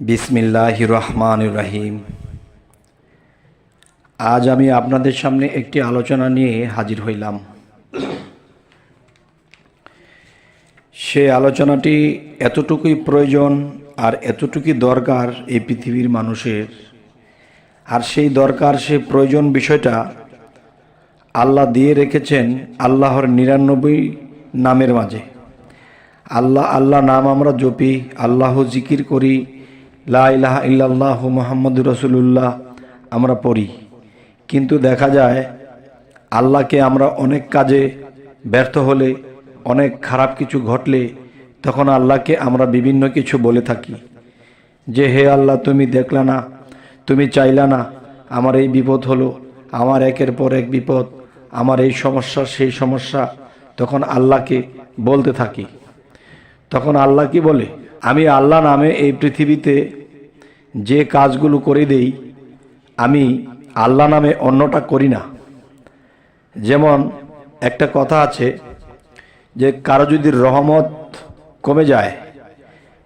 বিসমিল্লাহ রহমান রাহিম। আজ আমি আপনাদের সামনে একটি আলোচনা নিয়ে হাজির হইলাম। সে আলোচনাটি এতটুকুই প্রয়োজন আর এতটুকুই দরকার এই পৃথিবীর মানুষের। আর সেই দরকার, সে প্রয়োজন বিষয়টা আল্লাহ দিয়ে রেখেছেন আল্লাহর নিরানব্বই নামের মাঝে। আল্লাহ আল্লাহ নাম আমরা জপি, আল্লাহ জিকির করি লা ইলাহা ইল্লাল্লাহ মোহাম্মদ রসুল্লাহ আমরা পড়ি। কিন্তু দেখা যায়, আল্লাহকে আমরা অনেক কাজে ব্যর্থ হলে, অনেক খারাপ কিছু ঘটলে, তখন আল্লাহকে আমরা বিভিন্ন কিছু বলে থাকি। যে, হে আল্লাহ, তুমি দেখলা না, তুমি চাইলা না, আমার এই বিপদ হলো, আমার একের পর এক বিপদ, আমার এই সমস্যা, সেই সমস্যা। তখন আল্লাহকে বলতে থাকি। তখন আল্লাহ কি বলে? আমি আল্লাহ নামে এই পৃথিবীতে যে কাজগুলো করে দেই, আমি আল্লাহ নামে অন্যটা করি না। যেমন একটা কথা আছে যে, কারও যদি রহমত কমে যায়,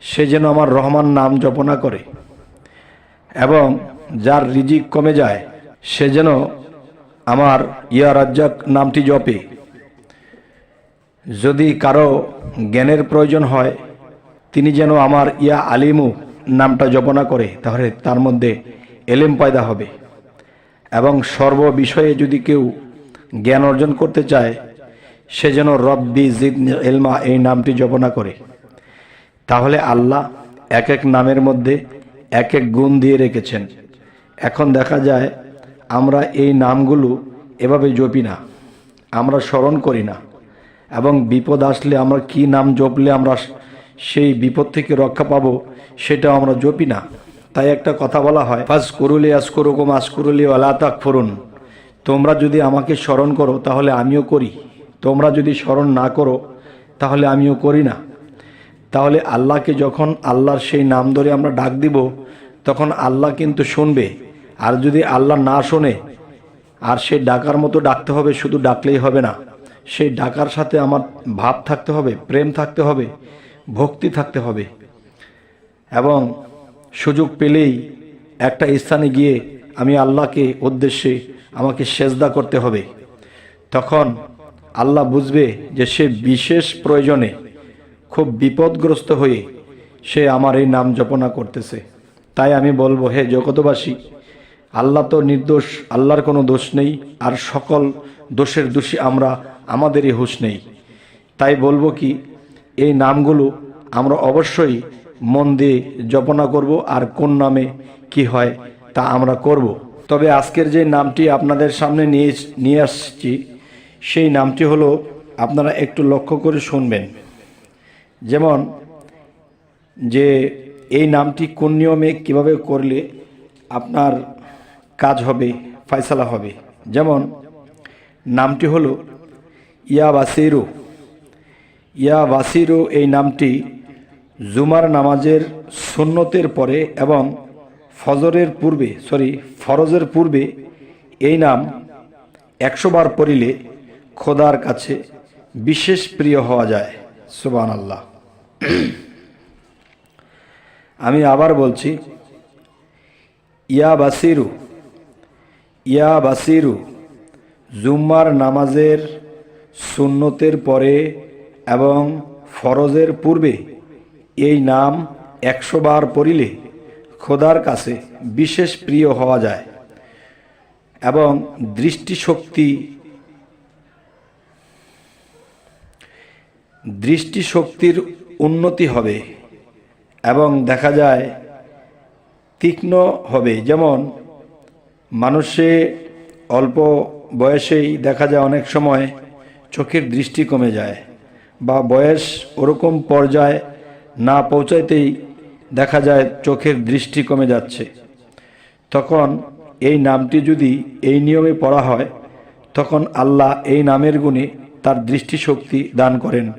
সে যেন আমার রহমান নাম জপনা করে। এবং যার রিজিক কমে যায়, সে যেন আমার ইয়া রাজ্জাক নামটি জপে। যদি কারও জ্ঞানের প্রয়োজন হয়, তিনি যেন আমার ইয়া আলিমু নামটা জপনা করে, তাহলে তার মধ্যে এলেম পয়দা হবে। এবং সর্ব বিষয়ে যদি কেউ জ্ঞান অর্জন করতে চায়, সে যেন রব্বি জিদ এলমা এই নামটি জপনা করে। তাহলে আল্লাহ এক এক নামের মধ্যে এক এক গুণ দিয়ে রেখেছেন। এখন দেখা যায়, আমরা এই নামগুলো এভাবে জপি না, আমরা স্মরণ করি না। এবং বিপদ আসলে আমরা কি নাম জপলে আমরা সেই বিপদ থেকে রক্ষা পাবো সেটা আমরা জপি না। তাই একটা কথা বলা হয় ফাজ করুলি আস করুকম আস করুলি আলা তাক ফরুন তোমরা যদি আমাকে স্মরণ করো, তাহলে আমিও করি। তোমরা যদি স্মরণ না করো, তাহলে আমিও করি না। তাহলে আল্লাহকে যখন আল্লাহর সেই নাম ধরে আমরা ডাক দিব, তখন আল্লাহ কিন্তু শুনবে। আর যদি আল্লাহ না শোনে, আর সেই ডাকার মতো ডাকতে হবে, শুধু ডাকলেই হবে না। সেই ডাকার সাথে আমার ভাব থাকতে হবে, প্রেম থাকতে হবে। ভক্তি থাকতে হবে। এবং সুযোগ পেলেই একটা স্থানে গিয়ে আমি আল্লাহকে উদ্দেশ্যে আমাকে সেজদা করতে হবে। তখন আল্লাহ বুঝবে যে সে বিশেষ প্রয়োজনে খুব বিপদগ্রস্ত হয়ে সে আমার এই নাম জপনা করতেছে। তাই আমি বলব, হে জগতবাসী আল্লাহ তো নির্দোষ, আল্লাহর কোনো দোষ নেই, আর সকল দোষের দোষী আমরা, আমাদেরই হুশ নেই। তাই বলব কি এই নামগুলো আমরা অবশ্যই মন দিয়ে জপনা করব আর কোন নামে কি হয় তা আমরা করব। তবে আজকের যে নামটি আপনাদের সামনে নিয়ে নিয়ে আসছি, সেই নামটি হলো আপনারা একটু লক্ষ্য করে শুনবেন। যেমন, যে এই নামটি কোন নিয়মে কীভাবে করলে আপনার কাজ হবে, ফয়সালা হবে। যেমন, নামটি হলো, ইয়া বাসিরু। ইয়া বাসিরু এই নামটি জুমার নামাজের সুন্নতের পরে এবং ফজরের পূর্বে, সরি, ফরজের পূর্বে এই নাম একশো বার পড়িলে খোদার কাছে বিশেষ প্রিয় হওয়া যায়। সুবান আল্লাহ আমি আবার বলছি, ইয়া বাসিরু ইয়া বাসিরু জুম্মার নামাজের সুন্নতের পরে এবং ফরজের পূর্বে এই নাম একশো বার পড়িলে খোদার কাছে বিশেষ প্রিয় হওয়া যায় এবং দৃষ্টিশক্তি দৃষ্টিশক্তির উন্নতি হবে এবং দেখা যায় তীক্ষ্ণ হবে। যেমন মানুষে অল্প বয়সেই দেখা যায় অনেক সময় চোখের দৃষ্টি কমে যায়। বা বয়স ওরকম পর্যায়ে না পৌঁছাইতেই দেখা যায় চোখের দৃষ্টি কমে যাচ্ছে। তখন এই নামটি যদি এই নিয়মে পড়া হয়, তখন আল্লাহ এই নামের গুণে তার দৃষ্টিশক্তি দান করেন।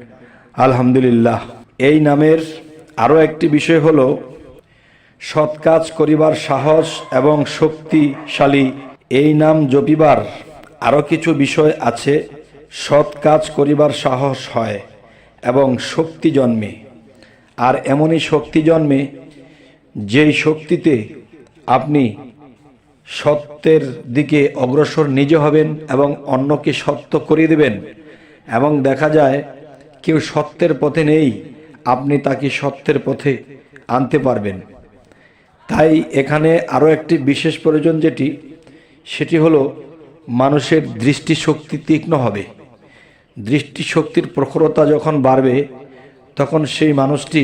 আলহামদুলিল্লাহ। এই নামের আরও একটি বিষয় হল, সৎ কাজ করিবার সাহস এবং শক্তিশালী এই নাম জপিবার আরও কিছু বিষয় আছে সৎ কাজ করিবার সাহস হয় এবং শক্তি জন্মে। আর এমনই শক্তি জন্মে, যেই শক্তিতে আপনি সত্যের দিকে অগ্রসর নিজে হবেন এবং অন্যকে সত্য করিয়ে দেবেন এবং দেখা যায়, কেউ সত্যের পথে নেই, আপনি তাকে সত্যের পথে আনতে পারবেন। তাই এখানে আরও একটি বিশেষ প্রয়োজন যেটি, সেটি হলো মানুষের দৃষ্টিশক্তি তীক্ষ্ণ হবে। দৃষ্টিশক্তির প্রখরতা যখন বাড়বে, তখন সেই মানুষটি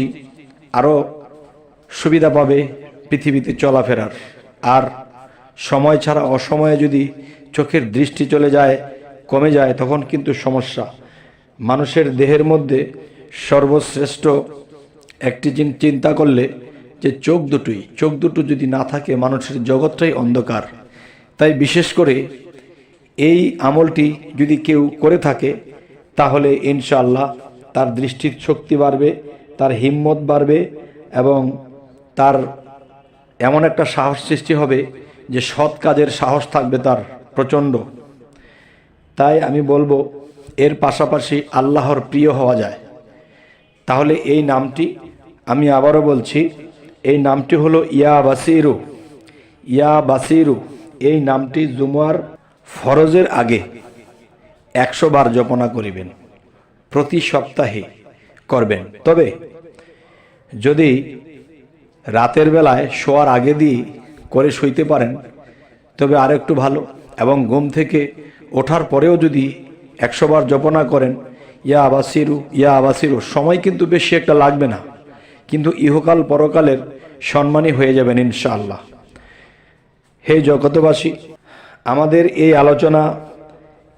আরও সুবিধা পাবে পৃথিবীতে চলাফেরার। আর সময় ছাড়া অসময়ে যদি চোখের দৃষ্টি চলে যায়, কমে যায়, তখন কিন্তু সমস্যা। মানুষের দেহের মধ্যে সর্বশ্রেষ্ঠ একটি চিন্তা করলে যে চোখ দুটোই, চোখ দুটো যদি না থাকে, মানুষের জগৎটাই অন্ধকার। তাই বিশেষ করে এই আমলটি যদি কেউ করে থাকে তাহলে ইনশাআল্লাহ তার দৃষ্টির শক্তি বাড়বে, তার হিম্মত বাড়বে এবং তার এমন একটা সাহস সৃষ্টি হবে যে সৎ কাজের সাহস থাকবে তার প্রচণ্ড। তাই আমি বলব, এর পাশাপাশি আল্লাহর প্রিয় হওয়া যায়। তাহলে এই নামটি আমি আবারও বলছি, এই নামটি হলো ইয়া বাসিরু। ইয়া বাসিরু, এই নামটি জুমার ফরজের আগে একশো বার জপনা করিবেন, প্রতি সপ্তাহে করবেন। তবে যদি রাতের বেলায় শোয়ার আগে দিয়ে করে শুইতে পারেন, তবে আরেকটু ভালো। এবং ঘুম থেকে ওঠার পরেও যদি একশো বার জপনা করেন, ইয়া আবাসিরু ইয়া আবাসিরু, সময় কিন্তু বেশি একটা লাগবে না। কিন্তু ইহকাল পরকালের সম্মানী হয়ে যাবেন ইনশাআল্লাহ। হে জগতবাসী আমাদের এই আলোচনা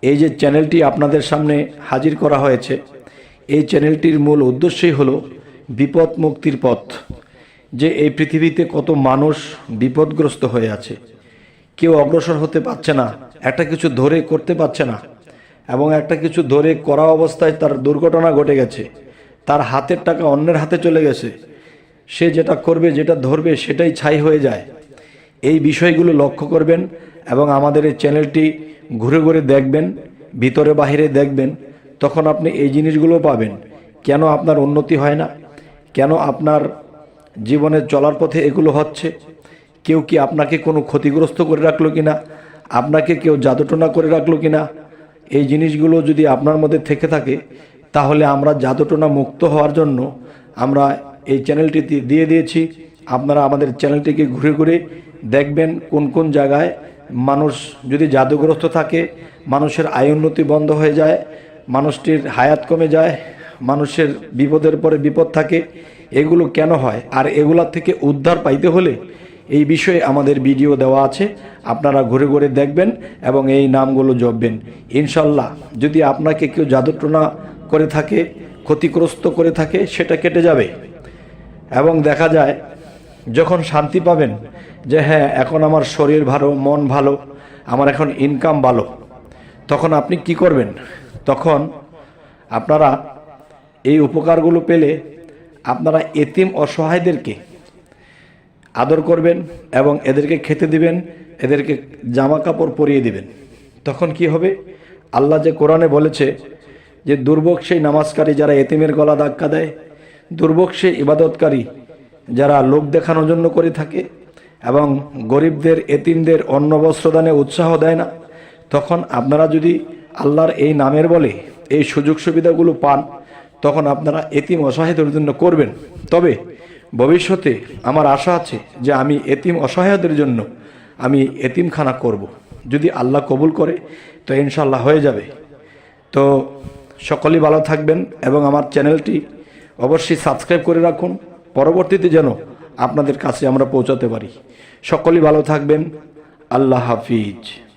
এই যে চ্যানেলটি আপনাদের সামনে হাজির করা হয়েছে, এই চ্যানেলটির মূল উদ্দেশ্যই হলো বিপদ মুক্তির পথ, যে এই পৃথিবীতে কত মানুষ বিপদগ্রস্ত হয়ে আছে। কেউ অগ্রসর হতে পারছে না, একটা কিছু ধরে করতে পারছে না, এবং একটা কিছু ধরে করা অবস্থায় তার দুর্ঘটনা ঘটে গেছে, তার হাতের টাকা অন্যের হাতে চলে গেছে, সে যেটা করবে, যেটা ধরবে, সেটাই ছাই হয়ে যায়। এই বিষয়গুলো লক্ষ্য করবেন এবং আমাদের এই চ্যানেলটি ঘুরে ঘুরে দেখবেন, ভিতরে বাহিরে দেখবেন, তখন আপনি এই জিনিসগুলো পাবেন। কেন আপনার উন্নতি হয় না? কেন আপনার জীবনে চলার পথে এগুলো হচ্ছে? কেউ কি আপনাকে কোনো ক্ষতিগ্রস্ত করে রাখল কিনা? আপনাকে কেউ জাদুটনা করে রাখল কিনা? এই জিনিসগুলো যদি আপনার মধ্যে থেকে থাকে, তাহলে আমরা জাদুটনা মুক্ত হওয়ার জন্য আমরা এই চ্যানেলটি দি- দিয়ে দিয়েছি। আপনারা আমাদের চ্যানেলটিকে ঘুরে ঘুরে দেখবেন কোন কোন জায়গায় মানুষ যদি জাদুগ্রস্ত থাকে, মানুষের আয় উন্নতি বন্ধ হয়ে যায়, মানুষটির হায়াত কমে যায়, মানুষের বিপদের পরে বিপদ থাকে, এগুলো কেন হয়? আর এগুলা থেকে উদ্ধার পাইতে হলে এই বিষয়ে আমাদের ভিডিও দেওয়া আছে, আপনারা ঘুরে ঘুরে দেখবেন এবং এই নামগুলো জপবেন। ইনশাল্লাহ, যদি আপনাকে কেউ জাদুটনা করে থাকে, ক্ষতিগ্রস্ত করে থাকে, সেটা কেটে যাবে। এবং দেখা যায় যখন শান্তি পাবেন যে হ্যাঁ এখন আমার শরীর ভালো, মন ভালো, আমার এখন ইনকাম ভালো, তখন আপনি কি করবেন? তখন আপনারা এই উপকারগুলো পেলে আপনারা এতিম অসহায়দেরকে আদর করবেন এবং এদেরকে খেতে দিবেন, এদেরকে জামা কাপড় পরিয়ে দিবেন। তখন কি হবে? আল্লাহ যে কোরআনে বলেছে যে, দুর্ভোগ সেই নামাজকারী যারা এতিমের গলা ধাক্কা দেয়, দুর্ভোগ সেই ইবাদতকারী যারা লোক দেখানোর জন্য করে থাকে এবং গরিবদের, এতিমদের অন্ন বস্ত্রদানে উৎসাহ দেয় না, তখন আপনারা যদি আল্লাহর এই নামের বলে এই সুযোগ সুবিধাগুলো পান, তখন আপনারা এতিম অসহায়দের জন্য করবেন। তবে ভবিষ্যতে আমার আশা আছে যে আমি এতিম অসহায়দের জন্য আমি এতিমখানা করব। যদি আল্লাহ কবুল করে, তো ইনশাল্লাহ হয়ে যাবে। তো সকলেই ভালো থাকবেন এবং আমার চ্যানেলটি অবশ্যই সাবস্ক্রাইব করে রাখুন। পরবর্তীতে যেন আপনাদের কাছে আমরা পৌঁছাতে পারি। সকলেই ভালো থাকবেন। আল্লাহ হাফিজ।